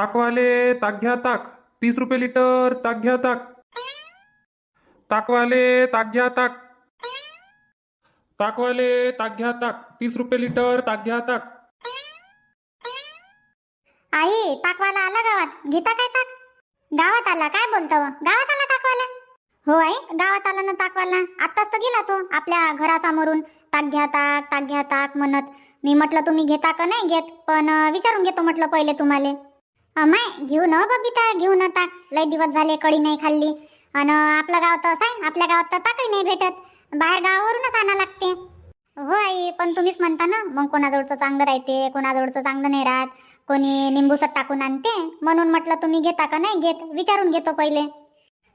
ताकवाले ताक घ्या ताक. तीस रुपये लिटर ताक घ्या ताक. ताकवाले ताक घ्या ताक. ताकवाले ताक घ्या ताक. तीस रुपये लिटर ताक घ्या ताक. आई ताकवाला आला गावात. घेता काय ताक? गावात आला काय बोलतो? गावात आला ताकवाला? हो आई गावात आला ना ताकवाला. आत्ताच तर गेला तो आपल्या घरासमोरून. ताक घ्या ताक ताक घ्या ताक म्हणत. मी म्हटलं तुम्ही घेता का नाही घेत? पण विचारून घेतो म्हटलं पहिले तुम्हाला. अमाय घेऊ न बबिता घेऊ न ताक. लय दिवस झाले कढी नाही खाल्ली. आणि आपलं गाव तर असं आहे आपल्या गावात तर ताकही नाही भेटत. बाहेर गावावरूनच आणा लागते. हो आई पण तुम्हीच म्हणता ना मग कोणाजवळचं चांगलं राहते कोणाजवळचं चांगलं नाही राहत. कोणी निंबूसट टाकून आणते. म्हणून म्हटलं तुम्ही घेता का नाही घेत? विचारून घेतो पहिले.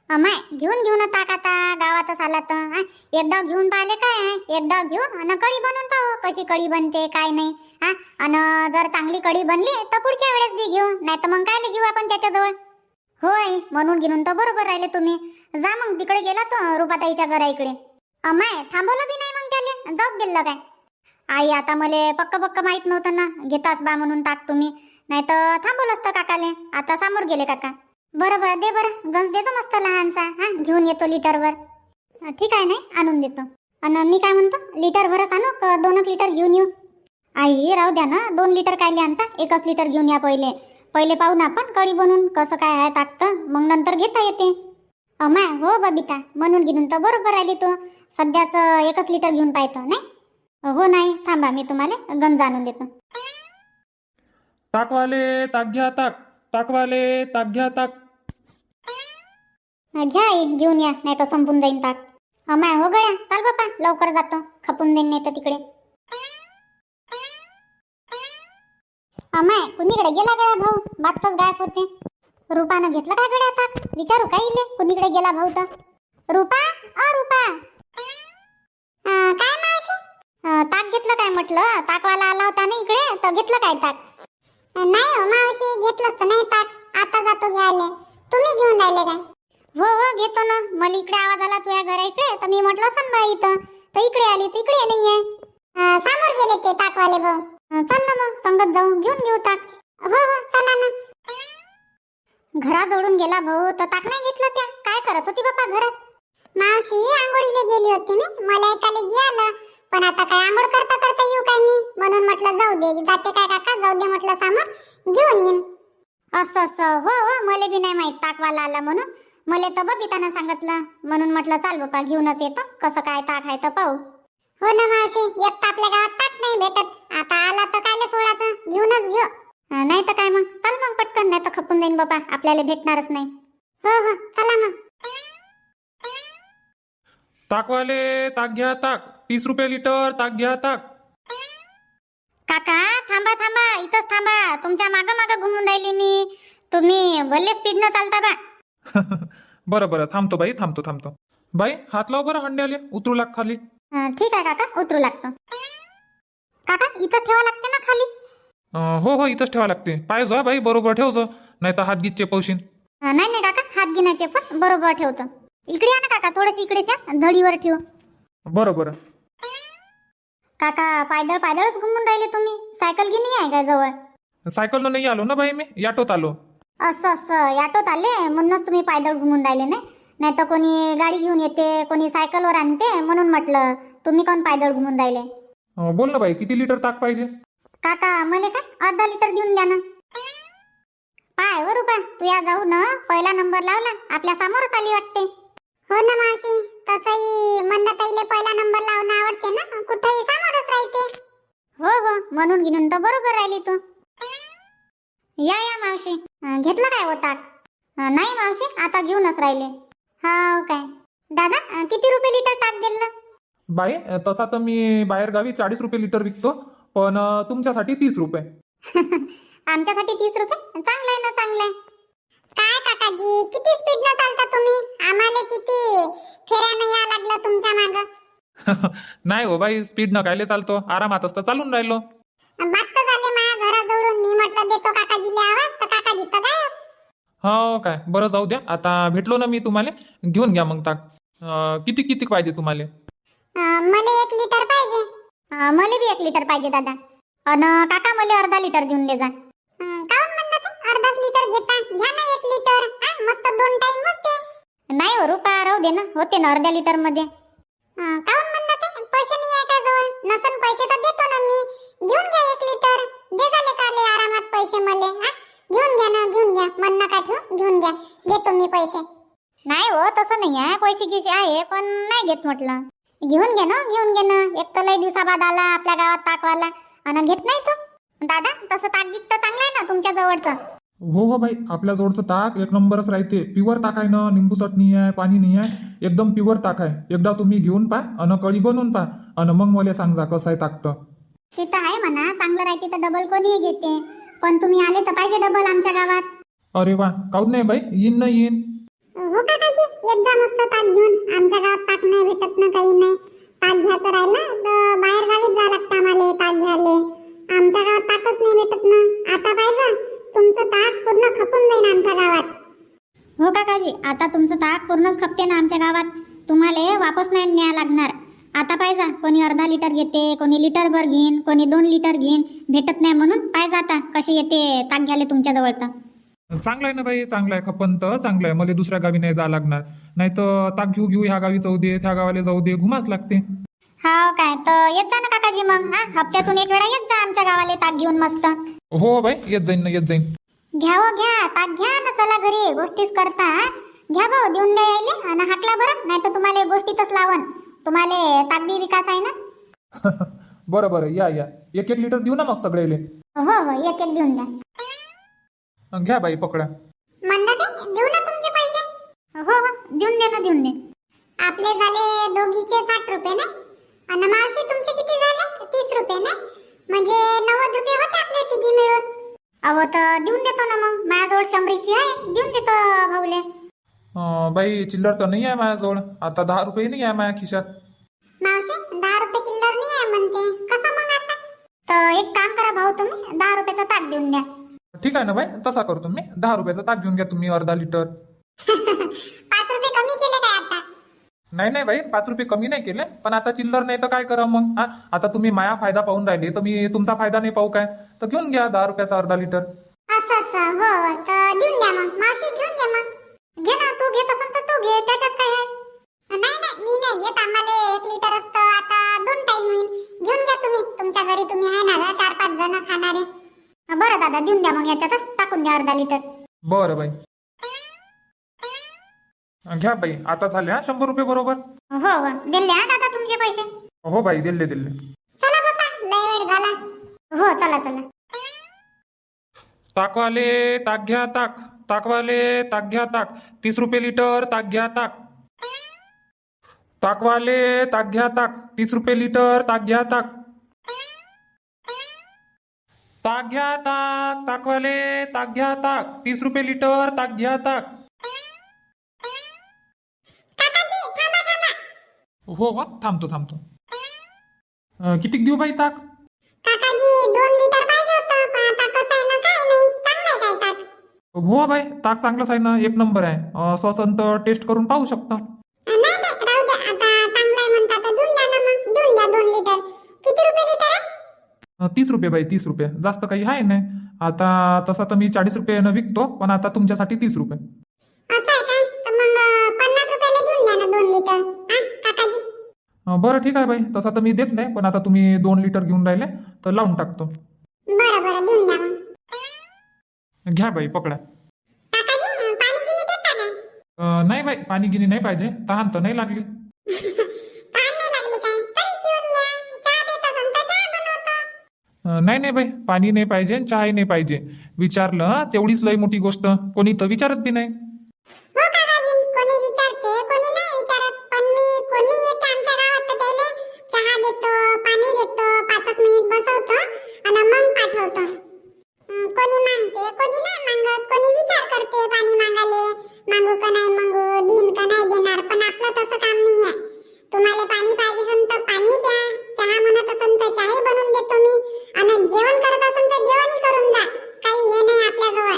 माय घेऊन घेऊन ताक आता गावातच आला तर हा? एकदा घेऊन पाहिले काय एकदा घेऊ आणि कढी बनवून पाहू कशी कढी बनते काय नाही हा? आणि जर चांगली कढी बनली तर पुढच्या वेळेस बी घेऊ नाही तर मग काय घेऊ आपण त्याच्याजवळ? होय म्हणून घेऊन तर बरोबर राहिले तुम्ही. जा मग तिकडे गेला तो रुपाताईच्या घरा इकडे. अमाय थांबवलं बी नाही मग त्याले जाऊ दिलं काय? आई आता मले पक्क पक्क माहीत नव्हतं ना घेतास बा म्हणून टाक तुम्ही. नाही तर थांबवलं असतं काकाले आता समोर गेले काका. बरं बरं. दे बरं. गंज देतो मस्त लहानसा. हा घेऊन येतो लिटरवर. ठीक आहे नाही? आणून देतो. आणि मी काय म्हणतो? लिटर भरच आणू का दोन लिटर घेऊन येऊ? आई राहू द्या ना. दोन लिटर कायले आणता? एकच लिटर घेऊन या पहिले. पहिले पाहू ना आपण कढी बनवून कसं काय आहे टाकतं मग नंतर घेता येते. अमाय हो बबिता. म्हणून घेऊन तर बरोबर आली तू. सध्याच एकच लिटर घेऊन पाहतो नाही? हो नाही. थांबा मी तुम्हाला गंज आणून देतो. ताकवाले ताक घ्या ताक. ताकवाले ताक घ्या ताक. घ्या एक घेऊन या नाही तर संपून जाईन ताक अमाय हो गळ्या चाल बापा लवकर जातो खपून देईन नाही तर तिकडे अमाय कुणीकडे गेला गळ्या भाऊ? बातच गायब होते. रुपानं घेतलं काय गड्या ताक विचारू काय इले कुणीकडे गेला भाऊ तर? रुपा? अ रुपा. काय मावशी? ताक घेतलं काय म्हटलं? ताकवाला आला होता ना इकडे तर घेतलं काय ताक नाही हो मावशी घेतलंच तर नाही ताक आता जातो घ्यायला. तुम्ही घेऊन राहिले काय? हो हो घेतो ना. मला इकडे आवाज आला तुझ्या घरा इकडे. तर मी म्हटलं बा इथं. तर इकडे आली तर इकडे नाहीये. समोर गेले ते ताकवाले भाऊ. चल ना मग संगत जाऊ. घेऊन घेऊ ताक हो हो चला ना. घराजवळून गेला भाऊ तर ताक नाही घेतलं त्या. काय करत होती बापा घरात? मावशी आंघोळीला गेली होती मी. मला एकाले आलं पण आता काय आंघोळ करता करता येऊ काय मी? म्हणून म्हटलं जाऊ दे जाते काय काका? जाऊ दे म्हटलं सामान घेऊन येईन. असं असं. हो हो मला बी नाही माहीत ताकवाला आला म्हणून. मला तर बबितानं सांगितलं. म्हणून म्हटलं चाल बापा घेऊनच येतो कसं काय ताक आहे तर पाहू. हो ना मावशी एक तर आपल्या गावात ताक नाही भेटत. आता आला तर कायले सोडाचं घेऊनच घेऊ नाही तर काय मग? चल मग पटकन नाही तर खपून जाईन बाबा आपल्याला भेटणारच नाही. हो हो चला मग. ताकवाले ताक घ्या ताक. तीस रुपये लिटर ताक घ्या ताक. काका थांबा थांबा. इथंच थांबा. तुमच्या माग माग घुमून राहिली मी. तुम्ही भले स्पीडनं चालता बा. बरं बरं. थांबतो बाई थांबतो थांबतो. बाई हात लाव बरं हंड्याले उतरू लाग खाली. अं, ठीक आहे काका उतरू लागतो. काका इथं ठेवा लागते ना खाली? अं, हो हो इथंच ठेवा लागते. पाय जा बाई बरोबर ठेवजो नाही तर हात गीतचे पौशीन अं, नाही नाही काका हात गिनायचे पण बरोबर ठेवतो. इकडे या ना काका थोडीशी इकडेच या धडीवर ठेव. बरं बरं. काका पायदळ पायदळच घुमून राहिले तुम्ही. सायकल घेऊन आहे काय जवळ? सायकलनं नाही आलो ना बाई मी याटोत आलो. असं असं. ऑटोत आले? म्हणूनच तुम्ही पायदळ घुमून राहिले नाही. नाही तर कोणी गाडी घेऊन येते कोणी सायकलवर आणते म्हणून म्हटलं तुम्ही कोण पायदळ घुमून राहिले? अं, बोल ना बाई किती लिटर ताक पाहिजे? काका मला काय? अर्धा लिटर देऊन द्या ना. पाय वर रुपा तू या जाऊ ना. पहिला नंबर लावला आपल्या समोरच आली वाटते. हो ना मावशी तसंही मंदाताईले पहिला नंबर लावणं आवडते ना. कुठेही समोरच राहते. हो हो. म्हणून घेऊन तर बरोबर राहिली तू. या या मावशी. घेतलं काय होता नाही मावशी आता घेऊनच राहिले. हा काय. दादा किती रुपये लिटर ताक दिलं? बाई तसा तर मी बाहेर गावी चाळीस रुपये लिटर विकतो पण तुमच्यासाठी तीस रुपये. आमच्यासाठी तीस रुपये? चांगलं आहे ना चांगलं आहे. काय काकाजी किती स्पीड न चालता तुम्ही? आम्हाला किती? फेऱ्यानं या लागलं तुमच्या माग. नाही हो बाई स्पीड न कायले चालतो आरामातच तर चालून राहिलो. बात तर झाले माझ्या घराजवळून. मी म्हटलं देतो काकाजीला आवाज तर हो काय? बरं जाऊ द्या. आता भेटलो ना मी तुम्हाला. घेऊन घ्या मग ताक. किती किती पाहिजे तुम्हाला? मला मले एक लिटर पाहिजे. मला बी एक लिटर पाहिजे दादा. अन काका मला अर्धा लिटर देऊन दे जा. अं, लिटर घेता. घ्या ना एक लिटर. मस्त दोन टाइम होते. नाही हो रुपा राहू दे ना. होते ना अर्ध्या लिटरमध्ये. अं, काहून म्हणला ते पैसे नाही आहे का जवळ? नसन पैसे तर देतो ना मी. घेऊन घ्या एक लिटर. दे झाले काले आरामात पैसे मले हा घेऊन घ्या ना घेऊन घ्या. मन नका ठेवू घेऊन घ्या. देतो मी पैसे. नाही हो तसं नाही आहे. पैसे गिसे आहे पण नाही घेत म्हटलं. घेऊन घे ना घेऊन घे ना. एक तर लय दिवसाबाद आला आपल्या गावात ताकवाला. आणि घेत नाही तू. दादा तसं ताक गीत तर चांगलं आहे ना तुमच्या जवळचं? हो हो भाई आपल्या जवळचं ताक एक नंबरच राहते. प्युअर ताक आहे ना निंबू चटणी आहे पाणी नाही आहे. एकदम प्युअर ताक आहे. एकदा तुम्ही घेऊन पा अन कढी बनवून पा. अन मग मला सांगा कसं आहे ताक तर ते तर आहे म्हणा. चांगलं राहते तर डबल कोणीही घेते. पण तुम्ही आले तर पाहिजे डबल आमच्या गावात. अरे वा काऊन नाही बाई? येईन ना येईन. हो काकाजी एकदा मस्त ताक घेऊन. आमच्या गावात ताक नाही भेटत ना काही नाही. ताक घ्यायचं राहिलं तर बाहेर गावीच जावं लागतं आम्हाला ताक घ्यायला. आमच्या गावात ताकच नाही भेटत ना. आता पाहिजे तुमचं ताक पूर्ण खपून जाईल आमच्या गावात. हो काकाजी आता तुमचं ताक पूर्णच खपते ना आमच्या गावात. तुम्हाला वापस नाही न्याय लागणार. आता पाहिजे कोणी अर्धा लिटर घेते कोणी लिटर भर घेईन कोणी दोन लिटर घेईन. भेटत नाही म्हणून पाहिजे आता कसे येते? ताक घ्यायला तुमच्या जवळ तर. चांगलं आहे ना बाई चांगलं आहे. खपन तर चांगलं आहे. मला दुसऱ्या गावी नाही जावं लागणार. नाही तर ताक घेऊ घेऊ ह्या गावी जाऊ दे त्या गावाला जाऊ दे. घुमाच लागते. हा काय? तर येत जा ना काकाजी मग हा? हप्त्यातून एक वेळा येत जा आमच्या गावाला ताक घेऊन मस्त. हो बाई येत जाईन ना येत जाईन. घ्या हो घ्या. ताक घ्या ना चला घरी. गोष्टीच करता हा? घ्या भाऊ देऊन द्या यायले. आणि हाकला बरं नाही तर तुम्हाला गोष्टीतच लावन तुम्हाला ताक बी विकास आहे ना? बरं बरं या या. एक एक लिटर देऊ ना मग सगळेले? हो हो एक एक देऊन द्या. घ्या बाई पकडा मंदाते देऊ ना तुमचे पैसे? हो हो देऊन दे ना देऊन दे. आपले झाले दोघीचे साठ रुपये ना? आणि मावशी तुमचे किती झाले? तीस रुपये ना? म्हणजे नव्वद रुपये होते आपले तिघी मिळून. अहो तर देऊन देतो ना मग. माझ्याजवळ शंभरीची आहे. देऊन देतो भाऊले. बाई चिल्लर तर नाही आहे माझ्याजवळ. आता दहा रुपये नाही आहे माझ्या खिशात. मावशी दहा रुपये चिल्लर नाही आहे म्हणते. कसं मग आता? तर एक काम करा भाऊ तुम्ही दहा रुपयाचा ताक देऊन द्या. ठीक आहे ना बाई तसा करतो मी दहा रुपयाचा ताक घेऊन घ्या तुम्ही अर्धा लिटर. पाच रुपये कमी केले काय आता? नाही नाही बाई पाच रुपये कमी नाही केले. पण आता चिल्लर नाही तर काय करा मग? हा? आता तुम्ही माया फायदा पाहून राहिले तर मी तुमचा फायदा नाही पाहू काय? तर घेऊन घ्या दहा रुपयाचा अर्धा लिटर. असं असं हो. तर देऊन द्या मग. मावशी घेऊन घ्या मग. घे ना. तू घेत असेल तर तू घे त्याच्यात काय आहे? नाही नाही मी नाही घेत. आम्हाला एक लिटर असतं आता दोन टाइम होईल. घेऊन घ्या तुम्ही. तुमच्या घरी तुम्ही आहे ना चार पाच जण खाणारे. बरं दादा देऊन द्या मग याच्यातच टाकून द्या अर्धा लिटर बरं बाई. घ्या बाई आता झाले हा शंभर रुपये बरोबर? हो हो दिले हा दादा तुमचे पैसे. हो बाई दिले दिले. चला बाबा लय वेळ झाला. हो चला चला. ताकवाले ताक घ्या ताक. ताकवाले ताक घ्या ताक. तीस रुपये लिटर ताक घ्या ताक. ताकवाले ताक घ्या ताक. तीस रुपये लिटर ताक घ्या ताक. ताक घ्या ताक. ताकवाले ताक घ्या ताक. तीस रुपये लिटर ताक घ्या ताक. हो हो थांबतो थांबतो. कितीक देऊ बाई ताक? हो बाई ताक चांगलंच आहे ना एक नंबर आहे. स्वसंत टेस्ट करून पाहू शकता. रुपये तीस रुपये बाई तीस रुपये. जास्त काही आहे नाही. आता तसा तर मी चाळीस रुपयानं विकतो पण आता तुमच्यासाठी तीस रुपये. बरं ठीक आहे बाई तसा तर मी देत नाही पण आता तुम्ही दोन लिटर घेऊन राहिले तर लावून टाकतो. बरं बरं देऊन द्या घ्या बाई पकडा. अं, नाही बाई पाणी गिनी नाही पाहिजे. तहान तर नाही लागली. नाही काय अं, नाही नाही बाई पाणी नाही पाहिजे चहाही नाही पाहिजे. विचारलं हं, तेवढीच लई मोठी गोष्ट. कोणी तर विचारत बी नाही. हो काकाजी नाही चहा पाणी देतो पाच मिनिट बसवतो आणि मग पाठवतो. कोणी मागते कोणी नाही मागत कोणी विचार करते पाणी मागाले मागू का नाही मागू देईन का नाही देणार पण आपलं तसं काम नाही आहे तुम्हाला पाणी पाहिजे असेल तर पाणी द्या चहा म्हणत असेल तर चहाही बनवून देतो मी आणि जेवण करत असेल तर जेवणही करून जा काही हे नाही आपल्याजवळ.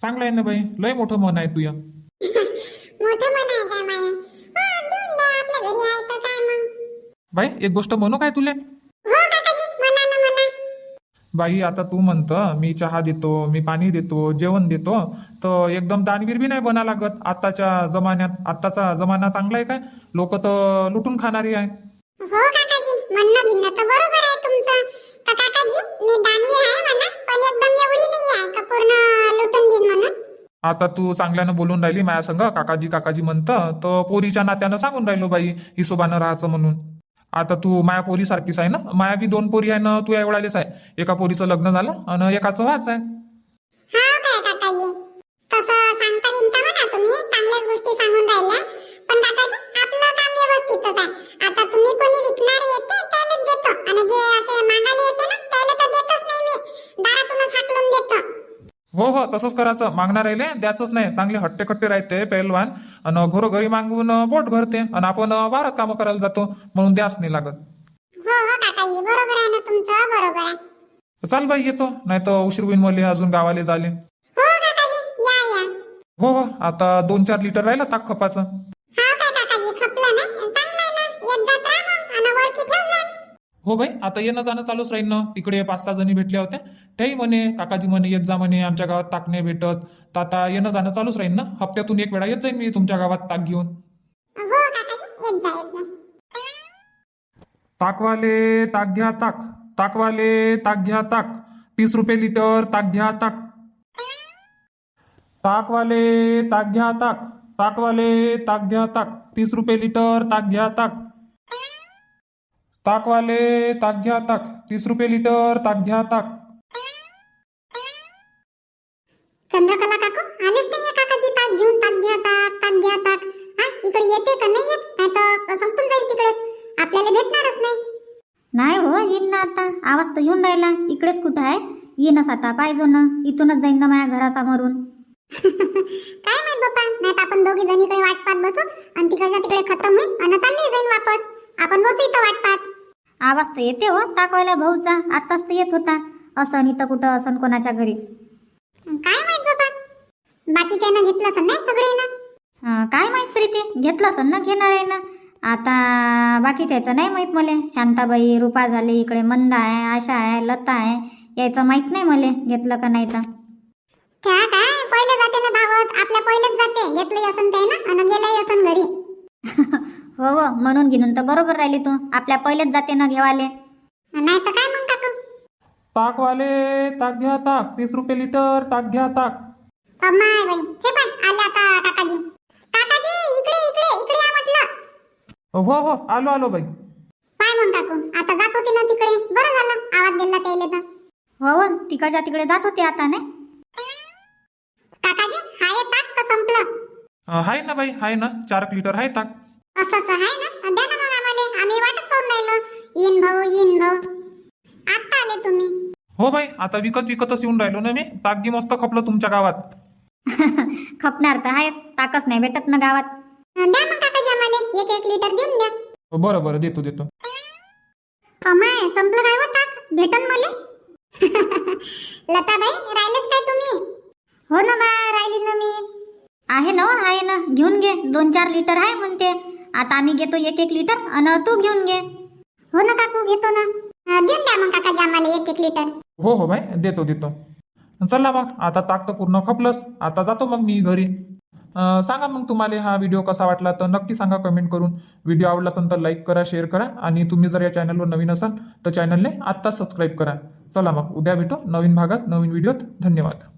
चांगलं आहे ना बाई लय मोठं मन आहे तुया मोठं मन आहे काय माया? हो देऊन द्या आपल्या घरी आहे तर काय मग? बाई एक गोष्ट म्हणू काय तुले हो काकाजी म्हणा ना म्हणा बाई आता तू म्हणतं मी चहा देतो मी पाणी देतो जेवण देतो तर एकदम दानवीर बी नाही बना लागत. आत्ताच्या जमान्यात आत्ताचा जमाना चांगला आहे काय? लोक तर लुटून खाणारी आहे. हो काकाजी. म्हणणं भिन्न तर बरोबर आहे तुमचं. तर काकाजी मी दानवी आहे म्हणा पण एकदम एवढी नाही आहे का पूर्ण लुटून देईन म्हणून? आता तू चांगल्यानं बोलून राहिली माया संग. काकाजी काकाजी म्हणतं तर पोरीच्या नात्यानं सांगून राहिलो बाई हिशोबानं राहायचं म्हणून. आता तू माया पोरी सारखीच आहे ना? माया बी दोन पोरी आहे ना तू एवढालेच आहे. एका पोरीचं लग्न झालं आणि एकाचं व्हाच आहे. हा काय काकाजी. तसं सांगता विनता म्हणा तुम्ही. चांगल्याच गोष्टी सांगून राहिल्या. पण काकाजी आपलं काम व्यवस्थितच आहे. आता तुम्ही कोणी विकणार येते त्यालाच देतो. आणि जे असे मागायला येते ना त्याला तर देतच नाही मी. दारातूनच हाकलून देतो. हो हो तसंच करायचं. मागणार राहिले द्याचंच नाही. चांगले हट्टे खट्टे राहते पहिलवान आणि घरोघरी मागून पोट भरते आणि आपण वारात कामं करायला जातो म्हणून द्यास नाही लागत. हो हो काकाजी बरोबर आहे ना तुमचं? बरोबर आहे. चाल बाई येतो. नाही तर उशीर होईन मले अजून गावाले झाले हो काकाजी या या. हो हो आता दोन चार लिटर राहिलं ताक खपाचं हा काय काकाजी खपलं नाही चांगलं आहे ना येत जात राहा मग आणि ओळखी ठेव जा हो बाई आता येणं जाणं चालूच राहील ना. तिकडे पाच सहा जणी भेटल्या होत्या. त्याही म्हणे काकाजी म्हणे येत जा म्हणे आमच्या गावात ताक नाही भेटत. तर आता येणं जाणं चालूच राहील ना. हप्त्यातून एक वेळा येत जाईन मी तुमच्या गावात ताक घेऊन. हो ताकवाले ताक घ्या ताक. ताकवाले ताक घ्या ताक. तीस रुपये लिटर ताक घ्या ताक. ताकवाले ताक घ्या ताक. ताकवाले ताक घ्या ताक. तीस रुपये लिटर ताक घ्या ताक. ताकवाले ताक घ्या ताक तीस रुपये लिटर ताक घ्या ताक चंद्रकला काकू आलेच नाहीये काकाजी ताक घेऊन ताक घ्या ताक ताक घ्या ताक हा इकडे येते का नाही येत नाही तर संपून जाईल तिकडेच. आपल्याला भेटणारच नाही. नाही हो येईन ना आता. आवाज तर येऊन राहिला. इकडेच कुठं आहे? येईनच आता पाहिजे ना इथूनच जाईन ना माझ्या घरासमोरून. काय माहीत बाप्पा? नाही तर आपण दोघी जणीकडे वाट पाहत बसू आणि तिकडच्या तिकडे खतम होईल आणि चालली जाईन वापस. आपण बसू इथं वाट पाहत. आवाज तर येते हो ताकवायला भाऊचा. आताच तर येत होता. असं तर कुठं असं कोणाच्या घरी? काय माहीत बाकीच्या घेतलं असं नाही सगळे ना काय माहीत प्रीती? घेतलं असं ना घेणार आहे ना? आता बाकीच्याचं नाही माहीत मले. शांताबाई रुपा झाले इकडे मंदा आहे आशा आहे लता आहे. यायचं माहीत नाही मले घेतलं का नाही तर. त्या काय? पहिले जाते ना धावत. आपल्या पहिलेच जाते. घेतलंही असन ते ना? आणि गेलंही असन घरी. हो हो म्हणून घेऊन तर बरोबर राहिली तू. आपल्या पहिलेच जाते ना घेवाले. नाही तर काय मग काकू ताकवाले ताक घ्या ताक. तीस रुपये लिटर ताक घ्या ताक. कमाय बाई. हे पाय आले आता काकाजी. काकाजी इकडे इकडे इकडे या म्हटलं. हो हो आलो आलो बाई. पाय मग काकू आता जात होती ना तिकडे? बरं झालं आवाज दिला त्याले तर. हो हो तिकडच्या तिकडे जात होते आता नाही? काकाजी हाय ताक का संपलं. अं, हाय ना बाई हाय ना. चार एक लिटर आहे ताक. असं असं आहे ना? द्या ना मग आम्हाला. आम्ही वाटच पाहून राहिलो. येईन भाऊ येईन भाऊ. आत्ता आले तुम्ही. हो बाई आता विकत विकतच येऊन राहिलो ना मी. ताकगी मस्त खपलं तुमच्या गावात. खपणार तर आहेच. ताकच नाही भेटत ना गावात. द्या मग काकाजी आम्हाला. एक एक लिटर देऊन द्या. बरं बरं. देतो देतो. कमाय संपलं काय हो ताक? भेटन मले? लताबाई राहिलेच काय तुम्ही? हो ना बा राहिली ना मी. आहे ना हो, आहे ना. घेऊन घे. दोन चार लिटर आहे म्हणते. आता आम्ही घेतो एक एक लिटर आणि तू घेऊन घे. हो ना काकू घेतो ना. अं, देऊन द्या मग काकाजी आम्हाला एक एक लिटर. हो हो बाई देतो देतो. चला मग आता ताक तर पूर्ण खपलंच. आता जातो मग मी घरी. अं, सांगा मग तुम्हाला हा व्हिडिओ कसा वाटला तर नक्की सांगा कमेंट करून. व्हिडिओ आवडला असेल तर लाईक करा शेअर करा. आणि तुम्ही जर या चॅनलवर नवीन असाल तर चॅनलने आत्ताच सबस्क्राईब करा. चला मग उद्या भेटू नवीन भागात नवीन व्हिडिओत धन्यवाद.